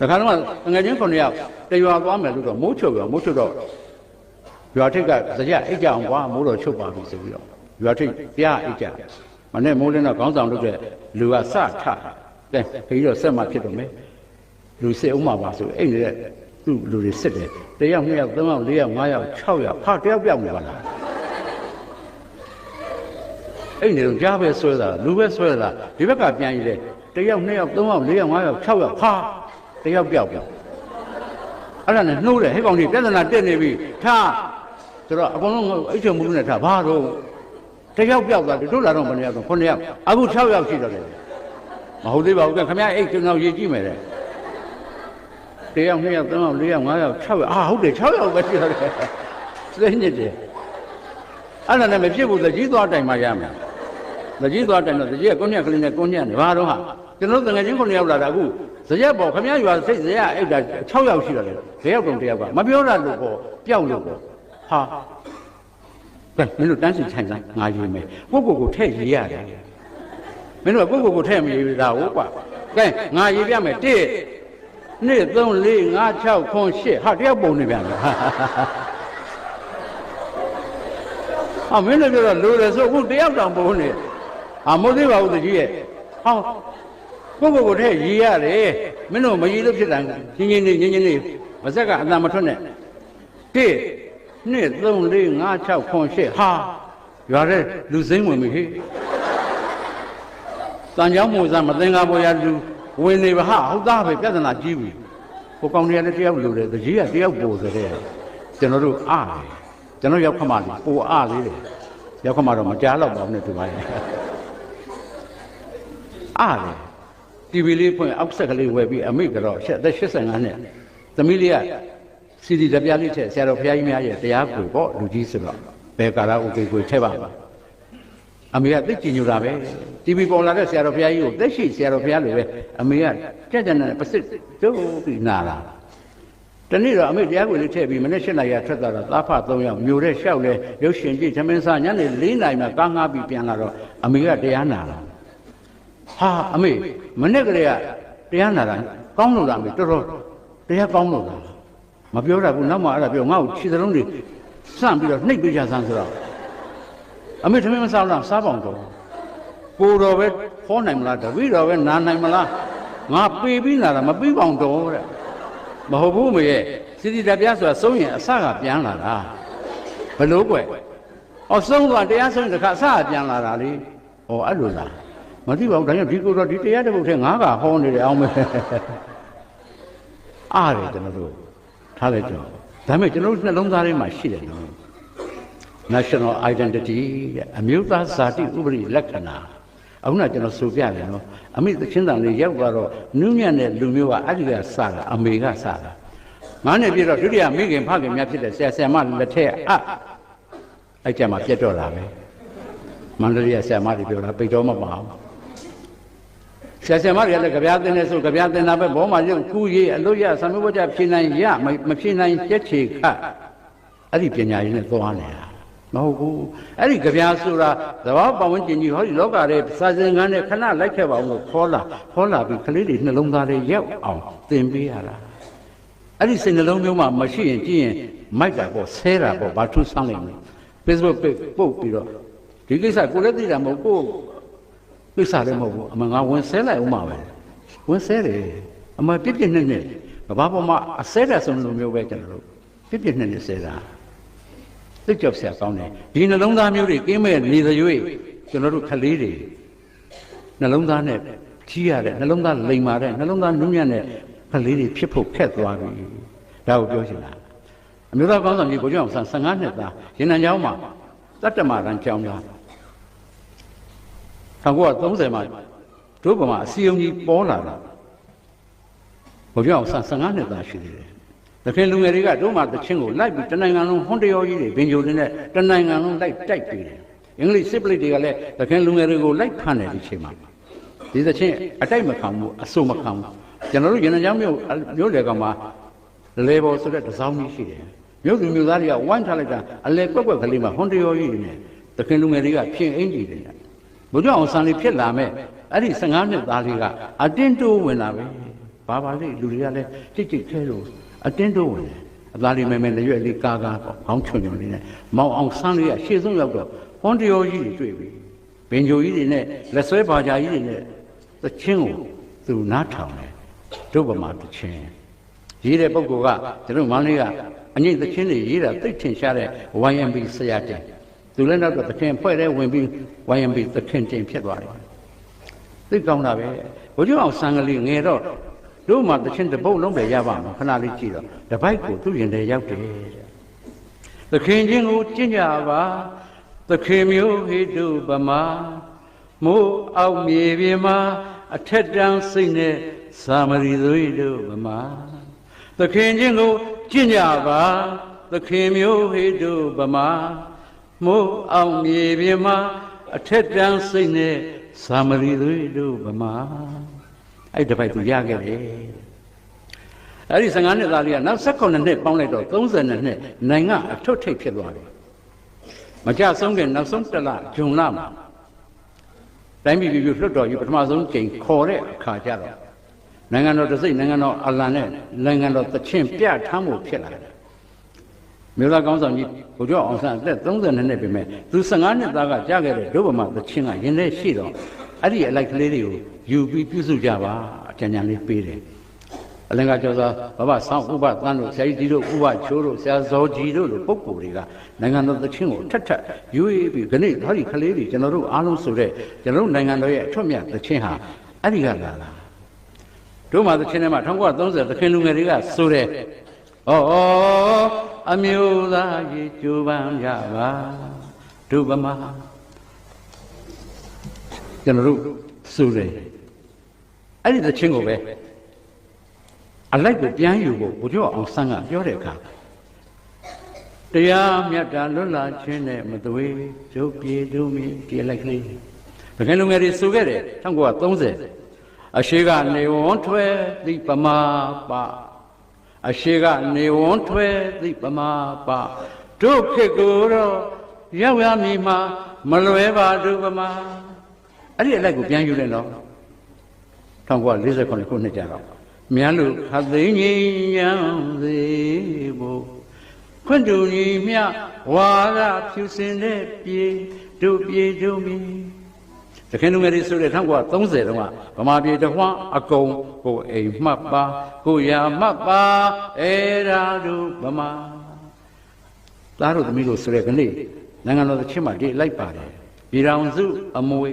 တခါတော့ငွေချင်း9ယောက်တရွာသွားမယ်လို့တော့မိုးချုပ်ရောမိုးချုပ်တော့ရွာထိပ်ကစကြအိတ်ကြအောင်ကွာမိုးတော့ချုပ်ပါပြီဆိုပြီးတော့ရွာထိပ်ပြားအိတ်ကြမနဲ့မိုးလင်းတော့ခေါင်းဆောင်လုပ်တဲ့လူကစထကဲခကြီးတော့ဆက်မှဖြစ်တော့မယ်လူစစ်အောင်မှာပါဆိုအဲ့နေတဲ့သူ့လူတွေစစ်တယ်တယောက်နှစ်ယောက်သုံးယောက်လေးယောက်ငါးယောက်၆ယောက်ဟာတယောက်ပြောက်နေပါလားအဲ့နေတော့ကြားပဲဆွဲတာလူပဲဆွဲတာဒီဘက်ကပြန်ရည်လေတယောက်နှစ်ယောက်သုံးယောက်လေးယောက်ငါးယောက်၆ယောက်ဟာ တယောက်ပြောက်ပြောက်အဲ့ဒါနဲ့နှိုးတယ်ဟဲ့ကောင်ကြီးပြဿနာတက်နေပြီထားဆိုတော့အကုန်လုံးအိတ်ချုံမှုနဲ့ထားဘာတော့တယောက်ပြောက်သွားတယ်တို့လာတော့ဘယ်နှစ်ယောက်တော့9ယောက်အခု6ယောက်ရှိတော့တယ်မဟုတ်သေးပါဘူးကခင်ဗျားအိတ်ကျွန်တော်ရေးကြည့်မယ်တဲ့တယောက်နှစ်ယောက်သုံးယောက်လေးယောက်ငါးယောက်6ယောက်အာဟုတ်တယ်6ယောက်ပဲရှိတော့တယ်စိတ်ညစ်တယ်အဲ့ဒါနဲ့မဖြစ်ဘူးသကြီးသွားတိုင်မှရမယ်သကြီးသွားတိုင်တော့သကြီးကကိုညက်ကလေးနဲ့ကိုညက်နေဘာတော့ဟာကျွန်တော်တို့ငယ်ချင်း9ယောက်လာတာအခု ဇရက်ပေါ်ခမရရွာစိတ်ဇရက်အိတ်တာ6ယောက်ရှိတော့တယ်ဇရက်ကုန်1ယောက်ကမပြောတာလို့ပေါ့ပျောက်လို့ပေါ့ဟာကဲမင်းတို့တန်းစီထိုင်ဆိုင်ငါရေးမယ်ကိုကိုကိုထည့်ရေးရတယ်မင်းတို့ကကိုကိုကိုထည့်မရေးဘူးဒါဟုတ်ကွာကဲငါရေးပြမယ်1 2 3 4 5 6 9 10ဟာတယောက်ပုံနေပြန်တယ်ဟာမင်းတို့ပြောတော့လိုတယ်ဆိုအခုတယောက်တောင်ပုံနေဟာမဟုတ်သေးပါဘူးတကြီးရဲ့ဟော ကိုကိုကိုထည့်ရေးရတယ်မင်းတို့မရေးလို့ဖြစ်တာငင်းငင်းနေငင်းငင်းနေမဆက်ကအတန်မထွက်နဲ့1 2 3 4 5 6 9 10ဟာရွာတဲ့လူစိမ့်ဝင်ပြီဟေ့တန်ကြောင်းမို့စားမသင်္ကာပေါ်ရလူဝင်နေပါဟာဟုတ်သားပဲပြဿနာကြီးပြီဟိုကောင်တွေကလည်းတယောက်လူတယ်တကြီးကတယောက်ပိုဆိုတဲ့ကျွန်တော်တို့အားတယ်ကျွန်တော်ရောက်ခမလေးပိုအားလေးတယ်ရောက်ခမတော့မကြားတော့ပါဘူးနဲ့ဒီပါရဲ့အားတယ် TV လေးဖွင့်အောက်ဆက်ကလေးဝယ်ပြီးအမိကတော့ရှက်သက်85နှစ်သမီးလေးကစီဒီတပြားလေးထက်ဆရာတော်ဘုရားကြီးများရဲ့တရားကိုပေါ့လူကြီးဆိုတော့ဘယ်ကာရာအိုကေကိုထည့်ပါပါအမေကသိကြည်ညိုတာပဲ TV ပေါ်လာတဲ့ဆရာတော်ဘုရားကြီးကိုသက်ရှိဆရာတော်ဘုရားလိုပဲအမေကကြက်ကြက်နဲ့ပစစ်တို့ပြီးနာလာတနေ့တော့အမေတရားကိုလေးထည့်ပြီးမနေ့၈နာရီထွက်သွားတော့သားဖ၃ယောက်မျိုးတဲ့လျှောက်လဲရုပ်ရှင်ကြည့်သမင်းစားညနေ၄နာရီမှကားငါးပြီးပြန်လာတော့အမေကတရားနာလာ ဟာအမေမနေ့ကလေးကတရားနာတာကောင်းလို့လားအမေတော်တော်တရားကောင်းလို့လားမပြောတတ်ဘူးနောက်မှအဲ့ဒါပြောငါ့ကိုခြေစလုံးတွေစန့်ပြီးတော့နှိပ်ပေးကြစမ်းဆိုတော့အမေသမင်းမစားလားစားပေါင်တော့ကိုတော်ပဲခေါ်နိုင်မလားတပည့်တော်ပဲနာနိုင်မလားငါပေပြီးနာတာမပြီးပေါင်တော့တဲ့မဟုတ်ဘူးမေရဲ့စီစီတပြားဆိုတာဆုံးရင်အစကပြန်လာတာဘလို့ကွယ်အော်ဆုံးသွားတရားဆုံးတစ်ခါအစကပြန်လာတာလေဩအဲ့လိုလား မသိပါဘူးဒါကြောင့်ဒီကိုတော့ဒီတရားတစ်ပုဒ်ထဲငါးကဟောနေတယ်အောင်မယ်အားတယ်ကျွန်တော်တို့ထားလိုက်တော့ဒါပေမဲ့ကျွန်တော်တို့နှလုံးသားထဲမှာရှိတယ်နော် national identity တဲ့အမျိုးသားဇာတိဥပဒေလက္ခဏာအခုနကကျွန်တော်ဆိုပြတယ်နော်အမိသချင်းတန်လေးရောက်သွားတော့နူးညံ့တဲ့လူမျိုးကအဲ့ဒီကစတာအမေကစတာငါနဲ့ပြတော့ဒုတိယမိခင်ဖခင်များဖြစ်တဲ့ဆရာဆရာမလက်ထက်အအဲ့ကြမှာပြတ်တော့တာပဲမန္တလေးကဆရာမတွေပြောတာပိတ်တော့မပါဘူး ဆရာဆရာမတွေကလည်းကြပြားတင်နေဆိုကြပြားတင်တာပဲဘောမှာရုပ်ကူရေးအလို့ရဆံမဘကြဖြေနိုင်ရမဖြေနိုင်ပြက်ချေခတ်အဲ့ဒီပညာရင်းနဲ့သွားနေတာမဟုတ်ဘူးအဲ့ဒီကြပြားဆိုတာသဘာဝပတ်ဝန်းကျင်ကြီးဟောဒီလောကရဲ့စာစင်ကန်းနဲ့ခဏလိုက်ခဲ့ပါအောင်လို့ခေါ်လာခေါ်လာပြီးကလေးတွေနှလုံးသားတွေရောက်အောင်သင်ပေးရတာအဲ့ဒီစိတ်နှလုံးမျိုးမှမရှိရင်ကြည့်ရင်မိုက်တာပေါ့ဆဲတာပေါ့ဘာထူးဆန်းလိမ့်မယ် Facebook ပုတ်ပြီးတော့ဒီကိစ္စကိုလည်းသိတာမဟုတ်ကို ကိစ္စလည်းမဟုတ်ဘူးအမှန်ငါဝင်ဆဲလိုက်ဦးမှာပဲဝင်ဆဲတယ်အမှန်ပြစ်ပြစ်နဲ့နဲ့ကဘာပေါ်မှာအဆဲတဲ့ဆုံးလိုမျိုးပဲကျွန်တော်တို့ပြစ်ပြစ်နဲ့နဲ့ဆဲတာသိကြောက်ဆရာကောင်းတယ်ဒီနှလုံးသားမျိုးတွေကင်းမဲ့နေသရွေ့ကျွန်တော်တို့ခလေးတွေနှလုံးသားနဲ့ကြီးရတဲ့နှလုံးသားလိမ်မာတဲ့နှလုံးသားနုညံ့တဲ့ခလေးတွေဖြစ်ဖို့ဖက်သွားပြီဒါကိုပြောချင်တာအမျိုးသားကောင်းဆောင်ကြီးကိုကျောင်းဆန်15နှစ်သားရင်နံကျောင်းမှာတတ္တမရန်ကျောင်းသား 1930မှာတို့ဗမာအစည်းအဝေးကြီးပေါ်လာတာကိုကျောင်းဆန်15နှစ်သားရှိသေးတယ်တခင်လူငယ်တွေကတို့မှတချင်းကိုလိုက်ပြီးတနိုင်ငံလုံးဟွန်းတရောကြီးတွေဘင်ဂျိုတွေနဲ့တနိုင်ငံလုံးလိုက်တိုက်ပေးတယ်အင်္ဂလိပ်စစ်ပလိတ်တွေကလည်းတခင်လူငယ်တွေကိုလိုက်ဖမ်းတယ်ဒီချိန်မှာဒီသချင်းအတိုက်မခံဘူးအဆိုမခံဘူးကျွန်တော်တို့ရန်ကြောင်မြို့မြို့လေကောင်မှာလေဘော်ဆိုတဲ့တစောင်းကြီးရှိတယ်မြို့သူမြို့သားတွေကဝိုင်းထားလိုက်တာအလဲကွက်ကွက်ကလေးမှာဟွန်တရောကြီးတွေနဲ့တခင်လူငယ်တွေကဖြင်းအင်းကြီးတွေနဲ့ ဘုရားအောင်ဆန်လေးဖြစ်လာမဲ့အဲ့ဒီ15နှစ်သားလေးကအတင်းတိုးဝင်လာပဲဘာပါလိလူတွေကလည်းကြိတ်ကြိတ်ခဲလို့အတင်းတိုးဝင်တယ်အသားလေးမဲမဲလည်းရွက်လေးကာကာပေါ့ခေါင်းချွန်ချွန်လေးနဲ့မောင်အောင်ဆန်းလေးကရှေ့ဆုံးရောက်တော့ဟွန်တရောကြီးတွေတွေ့ပြီဘင်ဂျိုကြီးတွေနဲ့လက်ဆွဲပါကြာကြီးတွေနဲ့သချင်းကိုသူနားထောင်တယ်တို့ဗမာသချင်းရေးတဲ့ပုဂ္ဂိုလ်ကကျွန်တော်မန္တလေးကအငိမ့်သချင်းတွေရေးတာသိပ်ထင်ရှားတဲ့ YMB ဆရာတင် သူလည်းနောက်တော့သခင်ဖွဲ့တဲ့ဝင်ပြီး YMB သခင်တင်ဖြစ်သွားတယ်သိကောင်းတာပဲဘုရားအောင်ဆန်းကလေးငယ်တော့တို့မှသခင်တစ်ပုတ်လုံးပဲရပါမှာခဏလေးကြည့်တော့တပိုက်ကိုသူ့ရင်ထဲရောက်တယ်တဲ့သခင်ချင်းကိုကျင့်ကြပါသခင်မျိုးဟိတုပမာမိုးအောက်မြေပြင်မှာအထက်တန်းစိတ်နဲ့သာမရီသွေးတို့ပမာသခင်ချင်းကိုကျင့်ကြပါသခင်မျိုးဟိတုပမာ မိုးအောက်မြေပြင်မှာအထက်တန်းစိတ်နဲ့သာမရီသွေးတို့ပမာအဲ့ဒီတစ်ပိုက်သူရခဲ့တယ်အဲ့ဒီ15နှစ်သားလေးကနောက်16နှစ်ပေါင်းလိုက်တော့30နှစ်နိုင်ငံအထွတ်ထိပ်ဖြစ်သွားတယ်မကြဆုံးခင်နောက်ဆုံးတစ်လဂျွန်လမှာတိုင်းပြည်ပြည်လွှတ်တော်ကြီးပထမဆုံးချိန်ခေါ်တဲ့အခါကျတော့နိုင်ငံတော်တစိမ့်နိုင်ငံတော်အလံနဲ့နိုင်ငံတော်တချင်းပြထမ်းမှုဖြစ်လာတယ် မြို့သားကောင်းဆောင်ကြီးဘုရားအောင်ဆန်းအသက်32နှစ်ပဲမဲ့သူ15နှစ်သားကကြားခဲ့တဲ့ဒုဗမာတချင်းကရင်ထဲရှိတော့အဲ့ဒီအလိုက်ကလေးတွေကိုယူပြီးပြုစုကြပါအကြံဉာဏ်လေးပေးတယ်အလင်္ကာကျော်သာဘဘဆောင်းဥပသန်းတို့ဆရာကြီးတို့ဥပချိုးတို့ဆရာဇော်ကြီးတို့လိုပုဂ္ဂိုလ်တွေကနိုင်ငံတော်သချင်းကိုထက်ထက်ယူပြီးခဏဒါဒီကလေးတွေကျွန်တော်တို့အားလုံးဆိုတဲ့ကျွန်တော်တို့နိုင်ငံတော်ရဲ့အထွတ်မြတ်သချင်းဟာအဲ့ဒီကလာလာတို့မှသချင်းထဲမှာ1930သခင်လူငယ်တွေကဆိုတယ် ဩဩအမျိုးသားကြီးကြိုးပမ်းကြပါတို့ဗမာကျွန်တော်တို့ဆိုတယ်အဲ့ဒီသချင်းကိုပဲအလိုက်ကိုပြန်ယူဖို့ဘုရားအောင်ဆန်းကပြောတဲ့အခါတရားမြတ်တာလွတ်လာခြင်းနဲ့မသွေးကျုပ်ပြေတို့မီပြေလိုက်ကလေးဘယ်ကလူငယ်တွေဆိုခဲ့တယ်1930အရှိကနေဝွန်ထွဲသည့်ပမာပ အရှိကနေဝွန်ထွဲသည့်ပမာပတို့ခေတ်ကိုတော့ရောက်ရမည်မှာမလွဲပါတို့ပမာအဲ့ဒီအလိုက်ကိုပြန်ယူတယ်နော်1948ခုနှစ်ကြတော့မြတ်လူခသိငြိမ်းရန်စေဖို့ခွင့်တူညီမြဝါရဖြူစင်တဲ့ပြေတို့ပြေတို့မီ တခင်လူငယ်တွေဆိုတဲ့1930တုန်းကဗမာပြည်တဝန်းအကုန်ကိုအိမ်မှတ်ပါကိုရာမှတ်ပါအဲ့ဒါတို့ဗမာသားတို့သမီးတို့ဆိုတဲ့ကနေ့နိုင်ငံတော်သချင်းမှာဒီလိုက်ပါတယ်ပြည်တော်စုအမွေ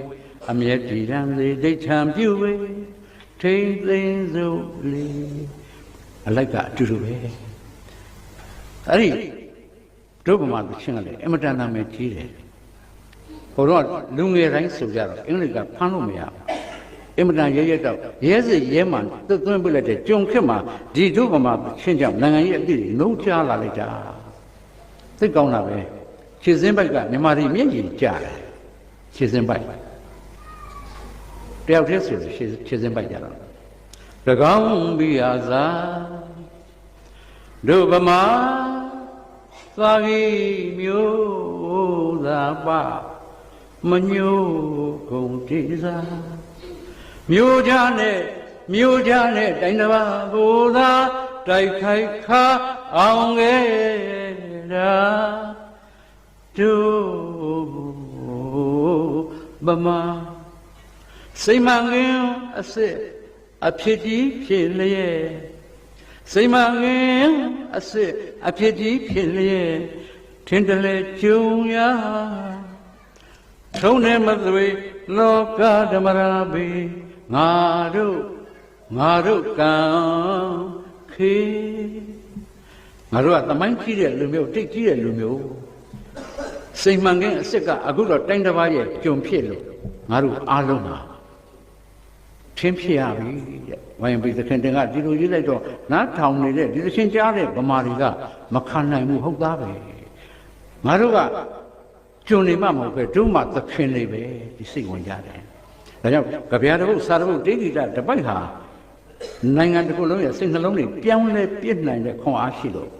အမျက်တည်ရန်စေဒိဋ္ဌံပြုဝေထိမ့်သိမ်းစုလေးအလိုက်ကအတူတူပဲအဲ့ဒီတို့ဗမာသချင်းကလည်းအမတန်နာမည်ကြီးတယ် ဘုရားလူငယ်တိုင်းဆိုကြတော့အင်္ဂလိပ်ကဖမ်းလို့မရဘူးအင်မတန်ရဲရဲတော့ရဲစစ်ရဲမှန်သွသွင်းပြလိုက်တဲ့ကြုံခက်မှာဒီတို့ဗမာသချင်းကြောင့်နိုင်ငံရဲ့အသည့်တွေနှုတ်ချလာလိုက်တာသိကောင်းတာပဲခြေစင်းဘက်ကမြမာရီမျက်ရည်ကျတယ်ခြေစင်းဘက်တယောက်တည်းဆိုလို့ခြေစင်းဘက်ကြတော့၎င်းဘိယာသာတို့ဗမာသာဂိမျိုးသာပ မညိုကုန်တိစာမျိုးကြနဲ့မျိုးကြနဲ့တိုင်းတစ်ပါးကိုသာတိုက်ခိုက်ခါအောင်ခဲ့တာတို့ဗမာစိတ်မှန်ငင်အစ်စ်အဖြစ်ကြီးဖြစ်လျက်စိတ်မှငင်အစ်စ်အဖြစ်ကြီးဖြစ်လျက်ထင်တယ်လေကျုံရ ထုံးနေမသွေလောကဓမ္မရာဘီငါတို့ငါတို့ကံခေငါတို့ကတမိုင်းကြီးတဲ့လူမျိုးတိတ်ကြီးတဲ့လူမျိုးစိတ်မှန်ခင်အစ်စ်ကအခုတော့တိုင်းတစ်ပါးရဲ့ကြုံဖြစ်လို့ငါတို့အားလုံးပါထင်းဖြစ်ရပြီတဲ့ဝိုင်ပီသခင်တင်ကဒီလိုရေးလိုက်တော့နားထောင်နေတဲ့ဒီသခင်ကြားတဲ့ဗမာတွေကမခံနိုင်ဘူးဟုတ်သားပဲငါတို့က ကျွန်းနေမှမဟုတ်ပဲတို့မှသခင်တွေပဲဒီစိတ်ဝင်ကြတယ်ဒါကြောင့်ကြပြားတစ်ပုတ်စာတစ်ပုတ်တိတိတတပိုက်ဟာနိုင်ငံတစ်ခုလုံးရဲ့စိတ်နှလုံးတွေပြောင်းလဲပြစ်နိုင်တဲ့ခွန်အားရှိလို့